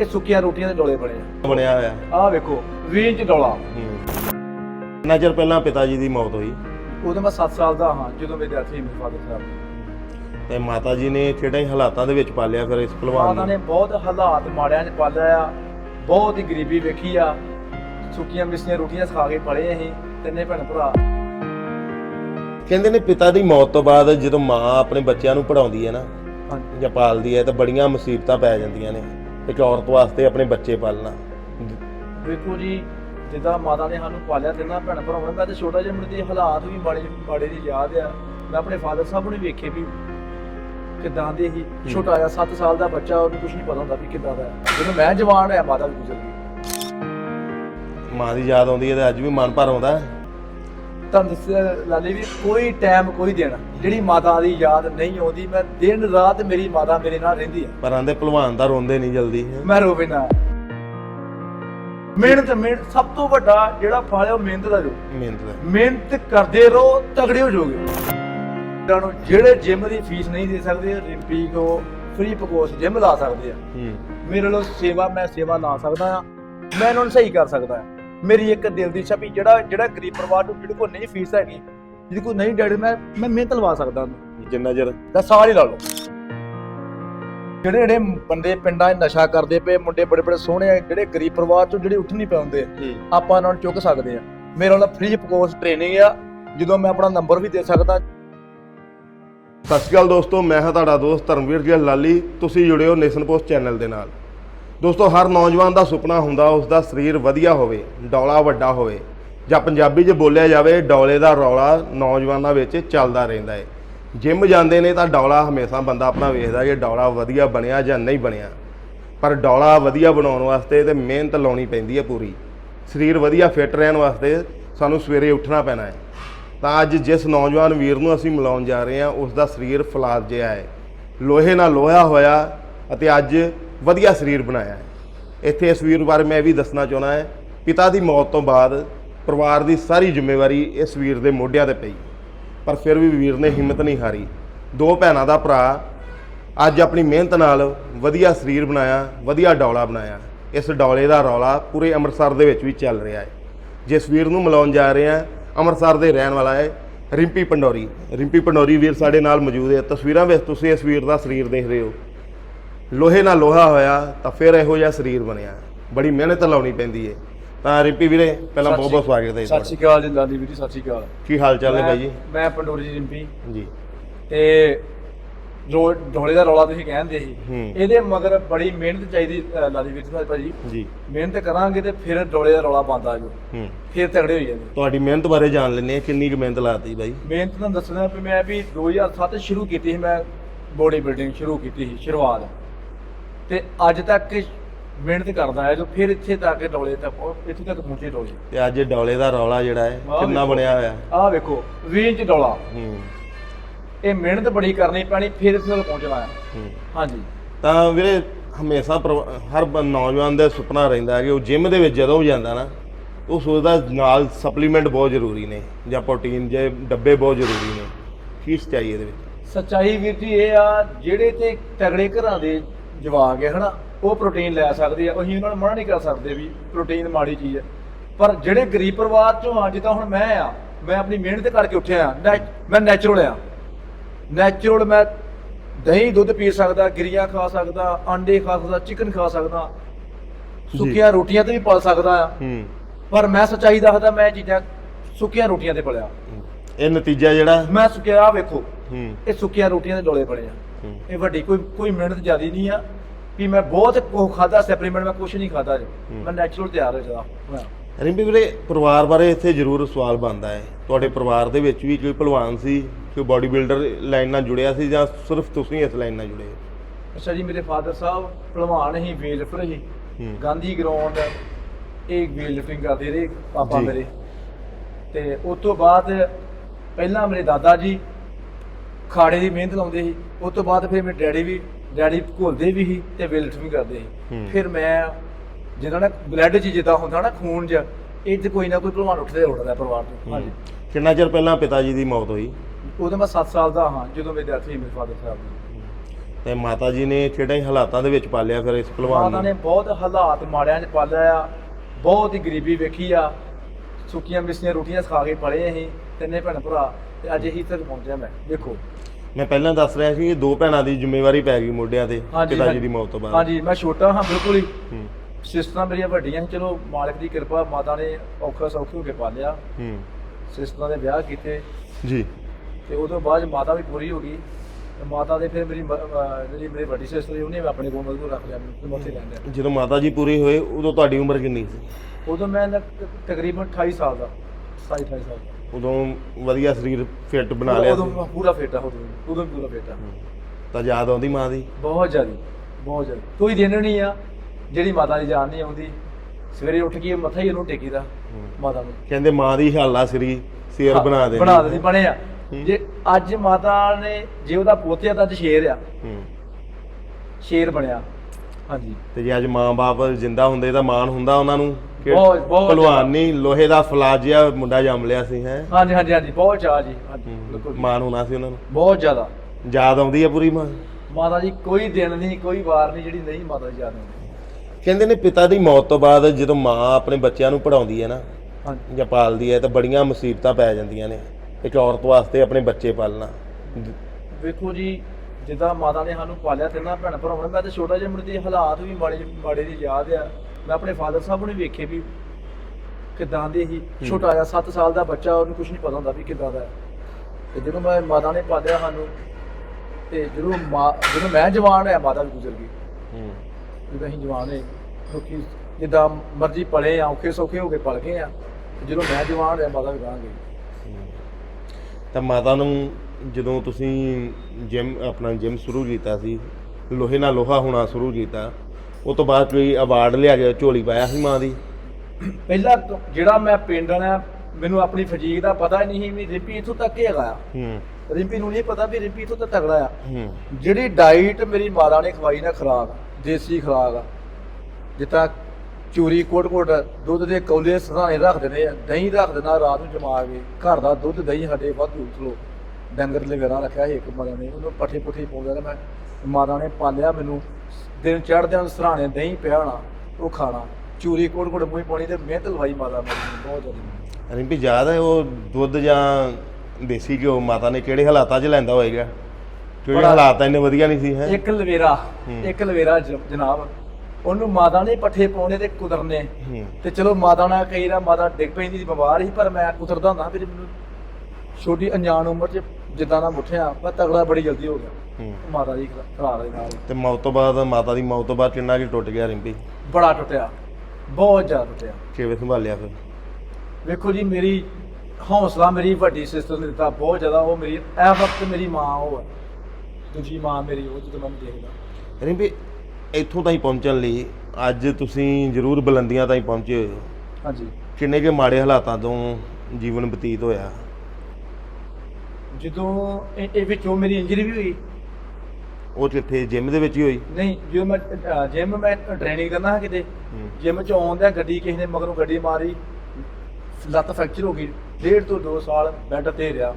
ਇਹ ਸੁੱਕੀਆਂ ਰੋਟੀਆਂ ਦੇ ਡੋਲੇ ਬਣੇ ਆ। ਬਣਿਆ ਹੋਇਆ। ਆਹ ਵੇਖੋ 20 ਇੰਚ ਡੋਲਾ। ਕਿੰਨਾ ਚਿਰ ਪਹਿਲਾਂ ਪਿਤਾ ਜੀ ਦੀ ਮੌਤ ਹੋਈ? ਉਦੋਂ ਮੈਂ 7 ਸਾਲ ਦਾ ਹਾਂ ਜਦੋਂ ਮੇਰੇ ਡੈਥ ਹੋਈ ਮੇਰੇ ਫਾਦਰ ਸਾਹਿਬ। ਤੇ ਮਾਤਾ ਜੀ ਨੇ ਕਿਹੜੇ ਹਾਲਾਤਾਂ ਦੇ ਵਿੱਚ ਪਾਲਿਆ ਫਿਰ ਇਸ ਪਹਿਲਵਾਨ ਉਹਨਾਂ ਨੇ? ਨੂੰ ਬਹੁਤ ਹਾਲਾਤ ਮਾੜਿਆਂ 'ਚ ਪਾਲਿਆ ਆ ਬਹੁਤ ਹੀ ਗਰੀਬੀ ਵੇਖੀ ਆ। ਸੁੱਕੀਆਂ ਮਿਸੀਆਂ ਰੋਟੀਆਂ ਖਾ ਕੇ ਪਲੇ ਅਸੀਂ ਤਿੰਨੇ ਭੈਣ ਭਰਾ। ਕਹਿੰਦੇ ਨੇ ਪਿਤਾ ਦੀ ਮੌਤ ਤੋਂ ਬਾਅਦ ਜਦੋਂ ਮਾਂ ਆਪਣੇ ਬੱਚਿਆਂ ਨੂੰ ਪੜਾਉਂਦੀ ਹੈ ਨਾ ਹਾਂਜੀ। ਜਾਂ ਪਾਲਦੀ ਹੈ ਤਾਂ ਬੜੀਆਂ ਮੁਸੀਬਤਾਂ ਪੈ ਜਾਂਦੀਆਂ ਨੇ। ਇੱਕ ਔਰਤ ਵਾਸਤੇ ਆਪਣੇ ਬੱਚੇ ਪਾਲਣਾ। ਵੇਖੋ ਜੀ ਜਿੱਦਾਂ ਮਾਤਾ ਨੇ ਸਾਨੂੰ ਪਾਲਿਆ ਤਿੰਨਾਂ ਭੈਣ ਭਰਾਵਾਂ ਨੂੰ ਮੈਂ ਤੇ ਛੋਟਾ ਜਿਹਾ ਮੈਨੂੰ ਤੇ ਹਾਲਾਤ ਵੀ ਮਾੜੇ ਮਾੜੇ ਦੀ ਯਾਦ ਆ। ਮੈਂ ਆਪਣੇ ਫਾਦਰ ਸਾਹਿਬ ਨੂੰ ਵੇਖੇ ਵੀ ਕਿਦਾਂ ਦੇ ਹੀ। ਛੋਟਾ ਜਿਹਾ 7 ਸਾਲ ਦਾ ਬੱਚਾ ਉਹਨੂੰ ਕੁਝ ਨਹੀਂ ਪਤਾ ਹੁੰਦਾ ਵੀ ਕਿਦਾਂ ਦਾ। ਹੈ। ਜਦੋਂ ਮੈਂ ਜਵਾਨ ਹੋਇਆ ਮਾਤਾ ਵੀ ਗੁਜ਼ਰ ਗਈ ਮਾਂ ਦੀ ਯਾਦ ਆਉਂਦੀ ਹੈ ਤੇ ਅੱਜ ਵੀ ਮਨ ਭਰ ਆਉਂਦਾ। ਹੈ। ਤੁਹਾਨੂੰ ਦੱਸਿਆ ਲਾਲੀ ਵੀ ਕੋਈ ਟਾਈਮ ਕੋਈ ਦਿਨ ਜਿਹੜੀ ਮਾਤਾ ਦੀ ਯਾਦ ਨਹੀਂ ਆਉਂਦੀ ਮੈਂ ਦਿਨ ਰਾਤ ਮੇਰੀ ਮਾਤਾ ਮੇਰੇ ਨਾਲ ਰਹਿੰਦੀ ਹੈ ਪਰ ਆਂਦੇ ਪਹਿਲਵਾਨ ਤਾਂ ਰੋਂਦੇ ਨਹੀਂ ਜਲਦੀ। ਮੈਂ ਰੋਵੇ ਨਾ। ਮਿਹਨਤ ਮਿਹਨਤ ਸਭ ਤੋਂ ਵੱਡਾ ਜਿਹੜਾ ਫਲ ਹੈ ਉਹ ਮਿਹਨਤ ਦਾ ਜੋ। ਮਿਹਨਤ ਦਾ। ਮਿਹਨਤ ਕਰਦੇ ਰਹੋ ਤਗੜੇ ਹੋ ਜਾਓਗੇ। ਇਹਨਾਂ ਨੂੰ ਜਿਹੜੇ ਜਿਮ ਦੀ ਫੀਸ ਨਹੀਂ ਦੇ ਸਕਦੇ ਰਿੰਪੀ ਕੋ ਫ੍ਰੀ ਪਕੋਸ ਜਿਮ ਲਾ ਸਕਦੇ ਆ। ਹੂੰ। ਮੇਰੇ ਵੱਲੋਂ ਸੇਵਾ ਮੈਂ ਸੇਵਾ ਲਾ ਸਕਦਾ ਆ ਮੈਂ ਇਹਨਾਂ ਨੂੰ ਸਹੀ ਕਰ ਸਕਦਾ ਆ ਮੇਰੀ ਇੱਕ ਦਿਲ ਦੀ ਇੱਛਾ ਵੀ ਜਿਹੜਾ ਜਿਹੜਾ ਗਰੀਬ ਪਰਿਵਾਰ ਨੂੰ ਜਿਹਦੇ ਕੋਲ ਨਹੀਂ ਫੀਸ ਹੈਗੀ ਜਿਹਦੇ ਕੋਲ ਨਹੀਂ ਡੈਡੀ ਮੈਂ ਮੈਂ ਮਿਹਨਤ ਲਵਾ ਸਕਦਾ ਉਹਨੂੰ। ਜਿੰਨਾ ਚਿਰ ਤਾਂ ਸਾਲ ਹੀ ਲਾ ਲਓ। ਜਿਹੜੇ ਜਿਹੜੇ ਬੰਦੇ ਪਿੰਡਾਂ 'ਚ ਨਸ਼ਾ ਕਰਦੇ ਪਏ ਮੁੰਡੇ ਬੜੇ ਬੜੇ ਸੋਹਣੇ ਆ ਜਿਹੜੇ ਗਰੀਬ ਪਰਿਵਾਰ ਚੋਂ ਜਿਹੜੇ ਉੱਠ ਨਹੀਂ ਪਾਉਂਦੇ ਆਪਾਂ ਉਹਨਾਂ ਨੂੰ ਚੁੱਕ ਸਕਦੇ ਆ। ਮੇਰੇ ਵੱਲ ਫ੍ਰੀ ਕੋਰਸ ਟ੍ਰੇਨਿੰਗ ਆ ਜਦੋਂ ਮੈਂ ਆਪਣਾ ਨੰਬਰ ਵੀ ਦੇ ਸਕਦਾ। ਸਤਿ ਸ਼੍ਰੀ ਅਕਾਲ ਦੋਸਤੋ ਮੈਂ ਹਾਂ ਤੁਹਾਡਾ ਦੋਸਤ ਧਰਮਵੀਰ ਜੀ ਲਾਲੀ। ਤੁਸੀਂ ਜੁੜਿਓ ਨੇਸ਼ਨ ਪੋਸਟ ਚੈਨਲ ਦੇ ਨਾਲ। ਦੋਸਤੋ, ਹਰ ਨੌਜਵਾਨ ਦਾ ਸੁਪਨਾ ਹੁੰਦਾ ਉਸ ਦਾ ਸਰੀਰ ਵਧੀਆ ਹੋਵੇ, ਡੌਲਾ ਵੱਡਾ ਹੋਵੇ। ਜਾਂ ਪੰਜਾਬੀ 'ਚ ਬੋਲਿਆ ਜਾਵੇ, ਡੌਲੇ ਦਾ ਰੌਲਾ ਨੌਜਵਾਨਾਂ ਵਿੱਚ ਚੱਲਦਾ ਰਹਿੰਦਾ ਹੈ ਜਿਮ ਜਾਂਦੇ ਨੇ ਤਾਂ ਡੌਲਾ ਹਮੇਸ਼ਾ ਬੰਦਾ ਆਪਣਾ ਵੇਖਦਾ ਜੇ ਡੌਲਾ ਵਧੀਆ ਬਣਿਆ ਜਾਂ ਨਹੀਂ ਬਣਿਆ। ਪਰ ਡੌਲਾ ਵਧੀਆ ਬਣਾਉਣ ਵਾਸਤੇ ਤੇ ਮਿਹਨਤ ਲਾਉਣੀ ਪੈਂਦੀ ਹੈ ਪੂਰੀ। ਸਰੀਰ ਵਧੀਆ ਫਿੱਟ ਰਹਿਣ ਵਾਸਤੇ ਸਾਨੂੰ ਸਵੇਰੇ ਉੱਠਣਾ ਪੈਣਾ ਹੈ ਤਾਂ ਅੱਜ ਜਿਸ ਨੌਜਵਾਨ ਵੀਰ ਨੂੰ ਅਸੀਂ ਮਿਲਾਉਣ ਜਾ ਰਹੇ ਹਾਂ ਉਸ ਦਾ ਸਰੀਰ ਫਲਾਦ ਜਿਹਾ ਹੈ ਲੋਹੇ ਨਾਲ ਲੋਹਾ ਹੋਇਆ ਅਤੇ ਅੱਜ ਵਧੀਆ ਸਰੀਰ ਬਣਾਇਆ ਹੈ। ਇੱਥੇ ਇਸ ਵੀਰ ਬਾਰੇ ਮੈਂ ਇਹ ਵੀ ਦੱਸਣਾ ਚਾਹੁੰਦਾ ਹੈ, ਪਿਤਾ ਦੀ ਮੌਤ ਤੋਂ ਬਾਅਦ ਪਰਿਵਾਰ ਦੀ ਸਾਰੀ ਜ਼ਿੰਮੇਵਾਰੀ ਇਸ ਵੀਰ ਦੇ ਮੋਢਿਆਂ ਤੇ ਪਈ। ਪਰ ਫਿਰ ਵੀ ਵੀਰ ਨੇ ਹਿੰਮਤ ਨਹੀਂ ਹਾਰੀ। ਦੋ ਭੈਣਾਂ ਦਾ ਭਰਾ ਅੱਜ ਆਪਣੀ ਮਿਹਨਤ ਨਾਲ ਵਧੀਆ ਸਰੀਰ ਬਣਾਇਆ, ਵਧੀਆ ਡੌਲਾ ਬਣਾਇਆ। ਇਸ ਡੌਲੇ ਦਾ ਰੌਲਾ ਪੂਰੇ ਅੰਮ੍ਰਿਤਸਰ ਦੇ ਵਿੱਚ ਵੀ ਚੱਲ ਰਿਹਾ ਹੈ। ਜਿਸ ਵੀਰ ਨੂੰ ਮਿਲਾਉਣ ਜਾ ਰਹੇ ਹਾਂ, ਅੰਮ੍ਰਿਤਸਰ ਦੇ ਰਹਿਣ ਵਾਲਾ ਹੈ ਰਿੰਪੀ ਪੰਡੋਰੀ। ਰਿੰਪੀ ਪੰਡੋਰੀ ਵੀਰ ਸਾਡੇ ਨਾਲ ਮੌਜੂਦ ਹੈ। ਤਸਵੀਰਾਂ ਵਿੱਚ ਤੁਸੀਂ ਇਸ ਵੀਰ ਦਾ ਸਰੀਰ ਦੇਖ ਰਹੇ ਹੋ। ਲੋਹੇ ਨਾਲ ਲੋਹਾ ਹੋਇਆ ਤਾਂ ਫਿਰ ਇਹੋ ਜਿਹਾ ਸਰੀਰ ਬਣਿਆ। ਬੜੀ ਮਿਹਨਤ ਲਾਉਣੀ ਪੈਂਦੀ ਹੈ ਤਾਂ ਰਿੰਪੀ ਵੀਰੇ ਪਹਿਲਾਂ ਬਹੁਤ ਬਹੁਤ ਸਵਾਗਤ ਹੈ ਜੀ ਸਤਿ ਸ਼੍ਰੀ ਅਕਾਲ ਜੀ ਲਾਲੀ ਵੀਰ ਸਤਿ ਸ਼੍ਰੀ ਅਕਾਲ। ਕੀ ਹਾਲ ਚਾਲ ਹੈ ਬਾਈ ਜੀ? ਮੈਂ- ਪੰਡੋਰੀ ਜੀ ਰਿੰਪੀ। ਜੀ। ਤੇ ਢੋਲੇ ਦਾ ਰੌਲਾ ਤੁਸੀਂ ਕਹਿੰਦੇ ਸੀ। ਇਹਦੇ ਮਗਰ ਬੜੀ ਮਿਹਨਤ ਚਾਹੀਦੀ ਲਾਲੀ ਵੀਰ ਭਾਜੀ ਜੀ। ਮਿਹਨਤ ਕਰਾਂਗੇ ਤੇ ਫਿਰ ਢੋਲੇ ਦਾ ਰੌਲਾ ਬੰਦਾ ਜੋ ਫਿਰ ਤਗੜੇ ਹੋ ਜਾਂਦੇ। ਤੁਹਾਡੀ ਮਿਹਨਤ ਬਾਰੇ ਜਾਣ ਹਾਂ। ਕਿੰਨੀ ਕੁ ਮਿਹਨਤ ਲਾਤੀ ਬਾਈ? ਮਿਹਨਤ ਤਾਂ ਦੱਸਣਾ ਵੀ ਮੈਂ ਵੀ 2007 ਸ਼ੁਰੂ ਕੀਤੀ ਸੀ। ਮੈਂ ਬੋਡੀ ਬਿਲਡਿੰਗ ਸ਼ੁਰੂ ਕੀਤੀ ਸੀ ਸ਼ੁਰੂਆਤ। ਤੇ ਅੱਜ ਤੱਕ ਮਿਹਨਤ ਕਰਦਾ ਹੈ ਜੋ ਫਿਰ ਇੱਥੇ ਤੱਕ ਡੋਲੇ ਤੱਕ ਪਹੁੰ- ਇੱਥੇ ਤੱਕ ਪਹੁੰਚੇ ਡੋਲੇ। ਤੇ ਅੱਜ ਡੌਲੇ ਦਾ ਰੌਲਾ ਜਿਹੜਾ ਹੈ ਆਹ ਕਿੰਨਾ ਵੇਖੋ। ਬਣਿਆ ਹੋਇਆ ਆਹ ਵੇਖੋ 20 ਇੰਚ ਡੋਲਾ। ਹੂੰ। ਇਹ ਮਿਹਨਤ ਬੜੀ ਕਰਨੀ ਪੈਣੀ ਫਿਰ ਇੱਥੇ ਤੱਕ ਪਹੁੰਚਣਾ ਹੈ। ਹੂੰ। ਹਾਂਜੀ। ਤਾਂ ਵੀਰੇ ਹਮੇਸ਼ਾ ਪਰਿਵਾ- ਹਰ ਬ- ਨੌਜਵਾਨ ਦਾ ਸੁਪਨਾ ਰਹਿੰਦਾ ਹੈ ਕਿ ਉਹ ਜਿਮ ਦੇ ਵਿੱਚ ਜਦੋਂ ਵੀ ਜਾਂਦਾ ਨਾ ਉਹ ਸੋਚਦਾ ਨਾਲ ਸਪਲੀਮੈਂਟ ਬਹੁਤ ਜ਼ਰੂਰੀ ਨੇ ਜਾਂ ਪ੍ਰੋਟੀਨ ਜੇ ਡੱਬੇ ਬਹੁਤ ਜ਼ਰੂਰੀ ਨੇ। ਕੀ ਸਚਾਈ ਇਹਦੇ ਵਿੱਚ? ਸੱਚਾਈ ਵੀਰ ਜੀ ਇਹ ਆ ਜਿਹੜੇ ਤੇ ਤਗੜੇ ਘਰਾਂ ਦੇ ਜਵਾਕ ਹੈ ਹਨਾ? ਉਹ ਪ੍ਰੋਟੀਨ ਲੈ ਸਕਦੇ ਆ ਅਸੀਂ ਉਹਨਾਂ ਨੂੰ ਮਨਾ ਨਹੀਂ ਕਰ ਸਕਦੇ ਵੀ ਪ੍ਰੋਟੀਨ ਮਾੜੀ ਚੀਜ਼ ਹੈ। ਪਰ ਜਿਹੜੇ ਗਰੀਬ ਪਰਿਵਾਰ ਚੋਂ ਆ ਜਿੱਦਾਂ ਹੁਣ ਮੈਂ ਆ ਮੈਂ ਆਪਣੀ ਮਿਹਨਤ ਕਰਕੇ ਉੱਠਿਆ ਆ ਮੈਂ ਨੈਚੁਰਲ ਆ। ਨੈਚੁਰਲ ਮੈਂ ਦਹੀਂ ਦੁੱਧ ਪੀ ਸਕਦਾ ਗਿਰੀਆਂ ਖਾ ਸਕਦਾ ਆਂਡੇ ਖਾ ਸਕਦਾ ਚਿਕਨ ਖਾ ਸਕਦਾ। ਸੁੱਕੀਆਂ ਰੋਟੀਆਂ ਤੇ ਵੀ ਪਲ ਸਕਦਾ ਆ। ਪਰ ਮੈਂ ਸੱਚਾਈ ਦੱਸਦਾ ਮੈਂ ਚੀਜ਼ਾਂ ਸੁੱਕੀਆਂ ਰੋਟੀਆਂ ਤੇ ਪਲਿਆ। ਇਹ ਨਤੀਜਾ ਜਿਹੜਾ? ਮੈਂ ਸੁੱਕਿਆ ਆ ਵੇਖੋ। ਇਹ ਸੁੱਕੀਆਂ ਰੋਟੀਆਂ ਦੇ ਡੋਲੇ ਬਣੇ ਆ। ਇਹ ਵੱਡੀ ਕੋਈ ਕੋਈ ਮਿਹਨਤ ਜ਼ਿਆਦੀ ਨਹੀਂ ਆ ਵੀ ਮੈਂ ਬਹੁਤ ਕੋ ਖਾਦਾ ਸੈਪਲੀਮੈਂਟ ਮੈਂ ਕੁਝ ਨਹੀਂ ਖਾਦਾ। ਮੈਂ ਨੈਚੁਰਲ ਤਿਆਰ ਹੋ ਜਦਾ ਰਿੰਪੀ ਵੀਰੇ ਪਰਿਵਾਰ ਬਾਰੇ ਇੱਥੇ ਜ਼ਰੂਰ ਸਵਾਲ ਬਣਦਾ ਹੈ ਤੁਹਾਡੇ ਪਰਿਵਾਰ ਦੇ ਵਿੱਚ ਵੀ ਕੋਈ ਪਹਿਲਵਾਨ ਸੀ ਕੋਈ ਬਾਡੀ ਬਿਲਡਰ ਲਾਈਨ ਨਾਲ ਜੁੜਿਆ ਸੀ ਜਾਂ ਸਿਰਫ ਤੁਸੀਂ ਇਸ ਲਾਈਨ ਨਾਲ ਜੁੜੇ? ਅੱਛਾ ਜੀ ਮੇਰੇ ਫਾਦਰ ਸਾਹਿਬ ਪਹਿਲਵਾਨ ਹੀ ਵੇਲ ਲਿਫਟਰ ਹੀ। ਗਾਂਧੀ ਗਰਾਊਂਡ ਇਹ ਵੇਲ ਲਿਫਟਿੰਗ ਕਰਦੇ ਰਹੇ ਪਾਪਾ। ਮੇਰੇ ਤੇ ਉਸ ਤੋਂ ਬਾਅਦ ਪਹਿਲਾਂ ਮੇਰੇ ਦਾਦਾ ਜੀ ਖਾੜੇ ਦੀ ਮਿਹਨਤ ਲਾਉਂਦੇ ਸੀ। ਉਸ ਤੋਂ ਬਾਅਦ ਫਿਰ ਮੇਰੇ ਡੈਡੀ ਵੀ ਡੈਡੀ ਘੋਲਦੇ ਵੀ ਸੀ ਤੇ ਵੇਲ ਲਿਫਟਿੰਗ ਕਰਦੇ ਸੀ। ਫਿਰ ਮੈਂ ਜਿਹਨਾਂ ਨਾ ਬਲੱਡ 'ਚ ਜਿੱਦਾਂ ਹੁੰਦਾ ਨਾ ਖੂਨ 'ਚ ਇਹ 'ਚ ਕੋਈ ਨਾ ਕੋਈ ਪਹਿਲਵਾਨ ਉੱਠਦੇ ਉੱਠਦਾ ਪਰਿਵਾਰ ਤੋਂ। ਹਾਂਜੀ। ਕਿੰਨਾ ਚਿਰ ਪਹਿਲਾਂ ਪਿਤਾ ਜੀ ਦੀ ਮੌਤ ਹੋਈ? ਉਦੋਂ ਮੈਂ 7 ਸਾਲ ਦਾ ਹਾਂ ਜਦੋਂ ਮੇਰੀ ਡੈਥ ਹੋਈ ਮੇਰੇ ਫਾਦਰ ਸਾਹਿਬ ਦੀ। ਤੇ ਮਾਤਾ ਜੀ ਨੇ ਕਿਹੜੇ ਹਾਲਾਤਾਂ ਦੇ ਵਿੱਚ ਪਾਲਿਆ ਫਿਰ ਇਸ ਪਹਿਲਵਾਨ ਮਾਤਾ ਨੇ? ਨੂੰ ਬਹੁਤ ਹਾਲਾਤ ਮਾੜਿਆਂ 'ਚ ਪਾਲਿਆ ਆ ਬਹੁਤ ਹੀ ਗਰੀਬੀ ਵੇਖੀ ਆ। ਸੁੱਕੀਆਂ ਮਿਸੀਆਂ ਰੋਟੀਆਂ ਖਾ ਕੇ ਪਲੇ ਅਸੀਂ ਤਿੰਨੇ ਭੈਣ ਭਰਾ ਤੇ ਅੱਜ ਇਹੀ ਤੱਕ ਪਹੁੰਚਿਆ ਮੈਂ। ਦੇਖੋ ਮੈਂ ਪਹਿਲਾਂ ਦੱਸ ਰਿਹਾ ਸੀ ਕਿ ਦੋ ਭੈਣਾਂ ਦੀ ਜ਼ਿੰਮੇਵਾਰੀ ਪੈ ਗਈ ਮੋਢਿਆਂ ਤੇ ਪਿਤਾ ਜੀ ਦੀ ਮੌਤ ਤੋਂ ਬਾਅਦ। ਹਾਂਜੀ ਮੈਂ ਛੋਟਾ ਹਾਂ ਬਿਲਕੁਲ ਹੀ। ਹੂੰ। ਸਿਸਟਰਾਂ ਮੇਰੀਆਂ ਵੱਡੀਆਂ ਸੀ ਚਲੋ ਮਾਲਕ ਦੀ ਕਿਰਪਾ ਮਾਤਾ ਨੇ ਔਖਾ ਸੌਖੀ ਹੋ ਕੇ ਪਾਲਿਆ ਹੂੰ। ਸਿਸਟਰਾਂ ਦੇ ਵਿਆਹ ਕੀਤੇ। ਜੀ। ਤੇ ਉਦੋਂ ਬਾਅਦ ਮਾਤਾ ਵੀ ਪੂਰੀ ਹੋ ਗਈ। ਤੇ ਮਾਤਾ ਦੇ ਫਿਰ ਮੇਰੀ ਮ- ਅਹ ਜਿਹੜੀ ਮੇਰੀ ਵੱਡੀ ਸਿਸਟਰ ਸੀ ਉਹਨੇ ਵੀ ਆਪਣੇ ਕੋਲ ਮਜ਼ਦੂਰ ਰੱਖ ਲਿਆ ਮੈਨੂੰ ਤੇ ਲਿਆ ਜਦੋਂ ਮਾਤਾ ਜੀ ਪੂਰੀ ਹੋਏ ਉਦੋਂ ਤੁਹਾਡੀ ਉਮਰ ਕਿੰਨੀ ਸੀ? ਉਦੋਂ ਮੈਂ ਤਕਰੀਬਨ 28 ਸਾਲ ਦਾ 27 28 ਸਾਲ ਦਾ। ਉਦੋਂ ਵਧੀਆ ਸਰੀਰ ਫਿੱਟ ਬਣਾ ਲਿਆ ਉਦੋਂ ਮੈਂ ਪੂਰਾ ਫਿੱਟ ਆ ਉਦੋਂ ਉਦੋਂ ਵੀ ਪੂਰਾ ਫਿੱਟ ਆ। ਤਾਂ ਯਾਦ ਆਉਂਦੀ ਮਾਂ ਦੀ? ਬਹੁਤ ਜ਼ਿਆਦੀ ਬਹੁਤ ਜ਼ਿਆਦੀ। ਕੋਈ ਦਿਨ ਨਹੀਂ ਆ ਜਿਹੜੀ ਮਾਤਾ ਦੀ ਜਾਨ ਨਹੀਂ ਆਉਂਦੀ। ਸਵੇਰੇ ਉੱਠ ਕੇ ਮੱਥਾ ਹੀ ਉਹਨੂੰ ਟੇਕੀਦਾ ਮਾਤਾ ਨੂੰ। ਕਹਿੰਦੇ ਮਾਂ ਦੀ ਹਾਲਾ ਸਰੀ ਸਿਰ ਬਣਾ ਦੇ ਬਣਾ ਦੇ ਬਣੇ ਆ। ਜੇ ਅੱਜ ਮਾਤਾ ਨੇ ਜੇ ਉਹਦਾ ਪੋਤਿਆ ਤਾਂ ਅੱਜ ਸ਼ੇਰ ਆ। ਹੂੰ। ਸ਼ੇਰ ਬਣਿਆ। ਹਾਂਜੀ। ਤੇ ਜੇ ਅੱਜ ਮਾਂ-ਬਾਪ ਜਿੰਦਾ ਹੁੰਦੇ ਤਾਂ ਮਾਣ ਹੁੰਦਾ ਉਹਨਾਂ ਨੂੰ? ਬਹੁਤ- ਬਹੁਤ ਨਹੀਂ ਲੋਹੇ ਦਾ ਫਲਾਜ ਜਿਹਾ ਮੁੰਡਾ ਜੰਮ ਲਿਆ ਸੀ ਹੈ? ਹਾਂਜੀ ਹਾਂਜੀ ਹਾਂਜੀ ਬਹੁਤ ਚਾਹ ਜੀ ਹਾਂਜੀ ਬਿਲਕੁਲ ਮਾਣ ਹੋਣਾ ਸੀ ਉਹਨਾਂ ਨੂੰ। ਬਹੁਤ ਜ਼ਿਆਦਾ। ਯਾਦ ਆਉਂਦੀ ਹੈ ਪੂਰੀ ਮਾਂ? ਮਾਤਾ ਜੀ ਕੋਈ ਦਿਨ ਨਹੀਂ ਕੋਈ ਵਾਰ ਨਹੀਂ ਜਿਹੜੀ ਨਹੀਂ ਮਾਤਾ ਦੀ ਯਾਦ ਆਉਂਦੀ। ਕਹਿੰਦੇ ਨੇ ਪਿਤਾ ਦੀ ਮੌਤ ਤੋਂ ਬਾਅਦ ਜਦੋਂ ਮਾਂ ਆਪਣੇ ਬੱਚਿਆਂ ਨੂੰ ਪੜਾਉਂਦੀ ਹੈ ਨਾ ਹਾਂਜੀ। ਜਾਂ ਪਾਲਦੀ ਹੈ ਤਾਂ ਬੜੀਆਂ ਮੁਸੀਬਤਾਂ ਪੈ ਜਾਂਦੀਆਂ ਨੇ। ਇੱਕ ਔਰਤ ਵਾਸਤੇ ਆਪਣੇ ਬੱਚੇ ਪਾਲਣਾ। ਵੇਖੋ ਜੀ ਜਿੱਦਾਂ ਮਾਤਾ ਨੇ ਸਾਨੂੰ ਪਾਲਿਆ ਤਿੰਨਾਂ ਭੈਣ ਭਰਾਵਾਂ ਨੇ ਮੈਂ ਤਾਂ ਛੋਟਾ ਜਿਹਾ ਮੁੰਡੇ ਦੇ ਹਾਲਾਤ ਵੀ ਮਾੜੇ ਮਾੜੇ ਦੀ ਯਾਦ ਆ। ਮੈਂ ਆਪਣੇ ਫਾਦਰ ਸਾਹਿਬ ਨੂੰ ਵੇਖੇ ਵੀ ਕਿਦਾਂ ਦੇ ਹੀ ਛੋਟਾ ਜਿਹਾ 7 ਸਾਲ ਦਾ ਬੱਚਾ ਉਹਨੂੰ ਕੁਝ ਨਹੀਂ ਪਤਾ ਹੁੰਦਾ ਵੀ ਕਿਦਾਂ ਦਾ ਹੈ। ਤੇ ਜਦੋਂ ਮੈਂ ਮਾਤਾ ਨੇ ਪਾਲਿਆ ਸਾਨੂੰ ਤੇ ਜਦੋਂ ਮਾਂ ਜਦੋਂ ਮੈਂ ਜਵਾਨ ਹੋਇਆ ਮਾਤਾ ਵੀ ਗੁਜ਼ਰ ਗਈ। ਹੂੰ। ਜਦੋਂ ਅਸੀਂ ਜਵਾਨ ਹੋਏ ਲੋਕੀ ਜਿੱਦਾਂ ਮਰਜ਼ੀ ਪਲੇ ਆ ਔਖੇ ਸੌਖੇ ਹੋ ਕੇ ਪਲ ਗਏ ਆ ਜਦੋਂ ਮੈਂ ਜਵਾਨ ਹੋਇਆ ਮਾਤਾ ਵੀ ਗਾਂ ਗਈ। ਤਾਂ ਮਾਤਾ ਨੂੰ ਜਦੋਂ ਤੁਸੀਂ ਜਿਮ ਆਪਣਾ ਜਿਮ ਸ਼ੁਰੂ ਕੀਤਾ ਸੀ ਲੋਹੇ ਨਾਲ ਲੋਹਾ ਹੋਣਾ ਸ਼ੁਰੂ ਕੀਤਾ ਉਹ ਤੋਂ ਬਾਅਦ ਕੋਈ ਅਵਾਰਡ ਲਿਆ ਗਿਆ ਝੋਲੀ ਪਾਇਆ ਸੀ ਮਾਂ ਦੀ। ਪਹਿਲਾਂ ਤੋਂ ਜਿਹੜਾ ਮੈਂ ਪਿੰਡ ਆ ਮੈਨੂੰ ਆਪਣੀ ਫਜੀਕ ਦਾ ਪਤਾ ਹੀ ਨਹੀਂ ਸੀ ਵੀ ਰਿੰਪੀ ਇੱਥੋਂ ਤੱਕ ਹੀ ਹੈਗਾ ਆ। ਹੂੰ। ਰਿੰਪੀ ਨੂੰ ਨਹੀਂ ਪਤਾ ਵੀ ਰਿੰਪੀ ਇੱਥੋਂ ਤੱਕ ਤਗੜਾ ਆ। ਹੂੰ। ਜਿਹੜੀ ਡਾਈਟ ਮੇਰੀ ਮਾਤਾ ਨੇ ਖਵਾਈ ਨਾ ਖੁਰਾਕ ਦੇਸੀ ਖੁਰਾਕ ਜਿੱਦਾਂ ਚੂਰੀ ਕੋਟ-ਕੋਟ ਦੁੱਧ ਦੇ ਕੌਲੇ ਸਰਾਣੇ ਰੱਖ ਦਿੰਦੇ ਆ ਦਹੀਂ ਰੱਖ ਦੇਣਾ ਰਾਤ ਨੂੰ ਜਮਾ ਕੇ ਘਰ ਦਾ ਦੁੱਧ ਦਹੀਂ ਸਾਡੇ ਵਾਧੂ ਚਲੋ। ਡੰਗਰ ਲਵੇਰਾ ਰੱਖਿਆ ਸੀ ਇੱਕ ਮਾਤਾ ਨੇ ਉਹਨੂੰ ਪੱਠੇ ਪੁੱਠੇ ਪਾਉਂਦਾ ਮੈਂ। ਮਾਤਾ ਨੇ ਪਾਲਿਆ ਮੈਨੂੰ। ਦਿਨ ਚੜ੍ਹਦਿਆਂ ਨੂੰ ਸਰਾਣੇ ਦਹੀਂ ਪਿਆ ਹੋਣਾ ਉਹ ਖਾਣਾ। ਚੂਰੀ ਕੋਟ-ਕੋਟ ਮੂੰਹ 'ਚ ਪਾਉਣੀ ਤੇ ਮਿਹਨਤ ਲਵਾਈ ਮਾਤਾ ਮੇਰੀ ਨੇ ਬਹੁਤ ਜ਼ਿਆਦਾ ਰਿੰਪੀ ਯਾਦ ਹੈ ਉਹ ਦੁੱਧ ਜਾਂ ਦੇਸੀ ਘਿਓ ਮਾਤਾ ਨੇ ਕਿਹੜੇ ਹਾਲਾਤਾਂ 'ਚ ਲੈਂਦਾ ਹੋਏਗਾ? ਕਿਉਂਕਿ ਬੜਾ- ਹਾਲਾਤ ਇੰਨੇ ਵਧੀਆ ਨਹੀਂ ਸੀ ਹੈ? ਇੱਕ ਲਵੇਰਾ। ਇੱਕ ਲਵੇਰਾ ਜ- ਜਨਾਬ। ਉਹਨੂੰ ਮਾਤਾ ਨੇ ਪੱਠੇ ਪਾਉਣੇ ਤੇ ਕੁਤਰਨੇ ਹੂੰ। ਤੇ ਚਲੋ ਮਾਤਾ ਨਾਲ ਕਈ ਵਾਰ ਮਾਤਾ ਡਿੱਗ ਪੈਂਦੀ ਸੀ ਬਿਮਾਰ ਸੀ ਪਰ ਮੈਂ ਕੁਤਰਦਾ ਹੁੰਦਾ ਫਿਰ ਮੈਨੂੰ ਛੋਟੀ ਅਣਜਾਣ ਉਮਰ 'ਚ ਜਿੱਦਾਂ ਦਾ ਮੁੱਠਿਆ ਮੈਂ ਤਗੜਾ ਬੜੀ ਜਲਦੀ ਹੋ ਗਿਆ। ਮਾਤਾ ਦੀ ਖਰਾ ਦੇ ਨਾਲ। ਤੇ ਮੌਤ ਤੋਂ ਬਾਅਦ ਮਾਤਾ ਦੀ ਮੌਤ ਤੋਂ ਬਾਅਦ ਕਿੰਨਾ ਕੀ ਟੁੱਟ ਗਿਆ ਰਿੰਪੀ? ਬੜਾ ਟੁੱਟਿਆ। ਬਹੁਤ ਜ਼ਿਆਦਾ ਟੁੱਟਿਆ। ਕਿਵੇਂ ਸੰਭਾਲਿਆ ਫਿਰ? ਵੇਖੋ ਜੀ ਮੇਰੀ ਹੌਸਲਾ ਮੇਰੀ ਵੱਡੀ ਸਿਸਟਰ ਨੇ ਦਿੱਤਾ ਬਹੁਤ ਜ਼ਿਆਦਾ। ਉਹ ਮੇਰੀ ਇਹ ਵਕਤ ਮੇਰੀ ਮਾਂ ਉਹ ਹੈ ਦੂਜੀ ਮਾਂ ਮੇਰੀ ਉਹ ਜਦੋਂ ਮੈਂ ਦੇਖਦਾ। ਰਿੰਪੀ ਇੱਥੋਂ ਤਾਈਂ ਪਹੁੰਚਣ ਲਈ ਅੱਜ ਤੁਸੀਂ ਜ਼ਰੂਰ ਬੁਲੰਦੀਆਂ ਤਾਈਂ ਪਹੁੰਚੇ ਹੋਏ ਹੋ। ਹਾਂਜੀ। ਕਿੰਨੇ ਕੇ ਮਾੜੇ ਹਾਲਾਤਾਂ ਤੋਂ ਜੀਵਨ ਬਤੀਤ ਹੋਇਆ? ਜਦੋਂ ਇਹ ਇਹ ਵਿੱਚੋਂ ਮੇਰੀ ਇੰਜਰੀ ਵੀ ਹੋਈ। ਉਹ ਕਿੱਥੇ ਜਿਮ ਦੇ ਵਿੱਚ ਹੀ ਹੋਈ? ਨਹੀਂ ਜਦੋਂ ਮੈਂ ਜਿਮ ਮੈਂ ਟ੍ਰੇਨਿੰਗ ਕਰਨਾ ਹੈ ਕਿਤੇ। ਜਿਮ ਚ ਆਉਂਦਿਆਂ ਗੱਡੀ ਕਿਸੇ ਨੇ ਮਗਰੋਂ ਗੱਡੀ ਮਾਰੀ ਲੱਤ ਫ੍ਰੈਕਚਰ ਹੋ ਗਈ। ਡੇਢ ਤੋਂ 2 ਸਾਲ ਬੈੱਡ ਤੇ ਰਿਹਾ।